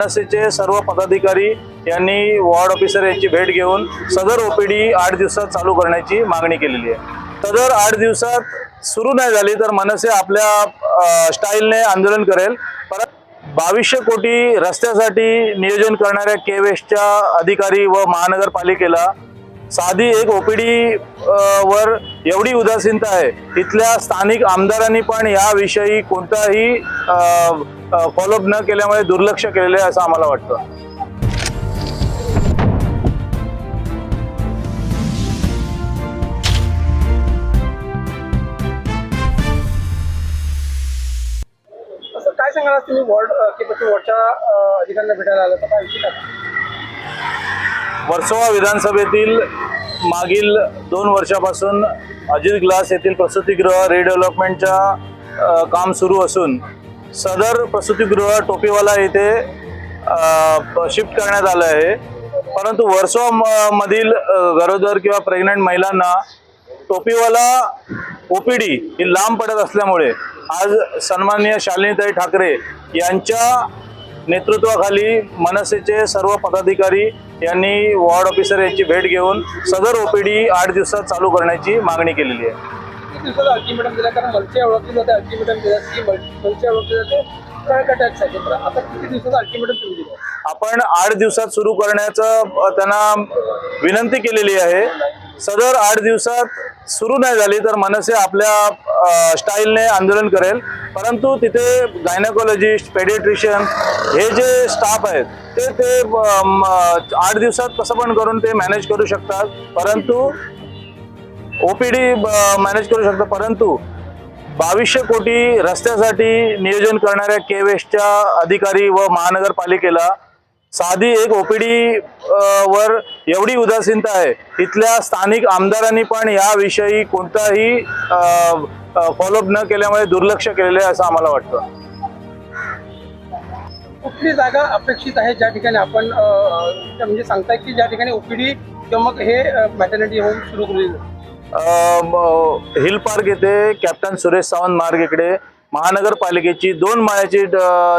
मनसेचे सर्व पदाधिकारी यांनी वॉर्ड ऑफिसर यांची भेट घेऊन सदर ओपीडी आठ दिवसात चालू करण्याची मागणी केलेली आहे. सदर आठ दिवसात सुरू नाही झाली तर मनसे आपल्या स्टाईलने आंदोलन करेल. परत बावीसशे कोटी रस्त्यासाठी नियोजन करणाऱ्या के वेस्टच्या अधिकारी व महानगरपालिकेला साधी एक ओपीडी वर एवढी उदासीनता आहे. तिथल्या स्थानिक आमदारांनी पण याविषयी कोणताही फॉलोअप न केल्यामुळे दुर्लक्ष केलेले आहे असं आम्हाला वाटतं. काय सांगाल तुम्ही? वॉर्ड किंवा वॉर्डच्या अधिकाऱ्यांना भेटायला आलं तर काय विषय वर्सोवा विधानसभेतील मागील दोन वर्षापासून अजित ग्लास येथील प्रसूतिगृह रिडेव्हलपमेंटच्या काम सुरू असून सदर प्रसूतिगृह टोपीवाला येथे शिफ्ट करण्यात आलं आहे. परंतु वर्सोवा म- मधील गरोदर किंवा प्रेग्नंट महिलांना टोपीवाला ओपीडी ही लांब पडत असल्यामुळे आज सन्माननीय शालिनीताई ठाकरे यांच्या नेतृत्वाखाली मनसेचे सर्व पदाधिकारी यांनी वॉर्ड ऑफिसर यांची भेट घेऊन सदर ओपीडी आठ दिवसात चालू करण्याची मागणी केलेली आहे. किती दिवसाचा अल्टिमेटम दिला कारण मनसे ओळखली जाते अल्टिमेटम दिला की मनसे ओळखली जाते कर्नाटक टॅक्स आहे तर आता किती दिवसाचा अल्टिमेटम तुम्ही दिला? आपण आठ दिवसात सुरू करण्याचं त्यांना विनंती केलेली आहे. सदर आठ दिवसात सुरू नाही झाली तर मनसे आपल्या स्टाईलने आंदोलन करेल. परंतु तिथे गायनाकोलॉजिस्ट पेडिट्रिशियन हे जे स्टाफ आहेत ते ते आठ दिवसात कसं पण करून ते मॅनेज करू शकतात. परंतु ओपीडी मॅनेज करू शकतात. परंतु बावीसशे कोटी रस्त्यासाठी नियोजन करणाऱ्या के वेस्टच्या अधिकारी व महानगरपालिकेला साधी एक ओपीडी वर एवढी उदासीनता आहे. तिथल्या स्थानिक आमदारांनी पण याविषयी कोणताही फॉलोअप न केल्यामुळे दुर्लक्ष केलेले आहे असं आम्हाला वाटतं. कुठली जागा अपेक्षित आहे ज्या ठिकाणी आपण म्हणजे सांगताय की ज्या ठिकाणी ओपीडी किंवा मग हे मॅटर्निटी होम सुरू करू हिल पार्क येथे कॅप्टन सुरेश सावंत मार्ग इकडे महानगरपालिकेची दोन माळ्याची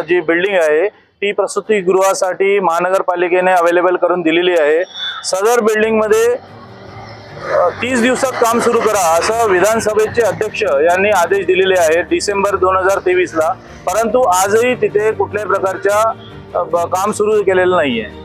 जी बिल्डिंग आहे ती प्रसूतिगृहासाठी महानगरपालिकेने अवेलेबल करून दिलेली आहे. सदर बिल्डिंगमध्ये तीस दिवसात काम सुरू करा असं विधानसभेचे अध्यक्ष यांनी आदेश दिलेले आहेत डिसेंबर दोन हजार तेवीसला. परंतु आजही तिथे कुठल्याही प्रकारच्या काम सुरू केलेलं नाही आहे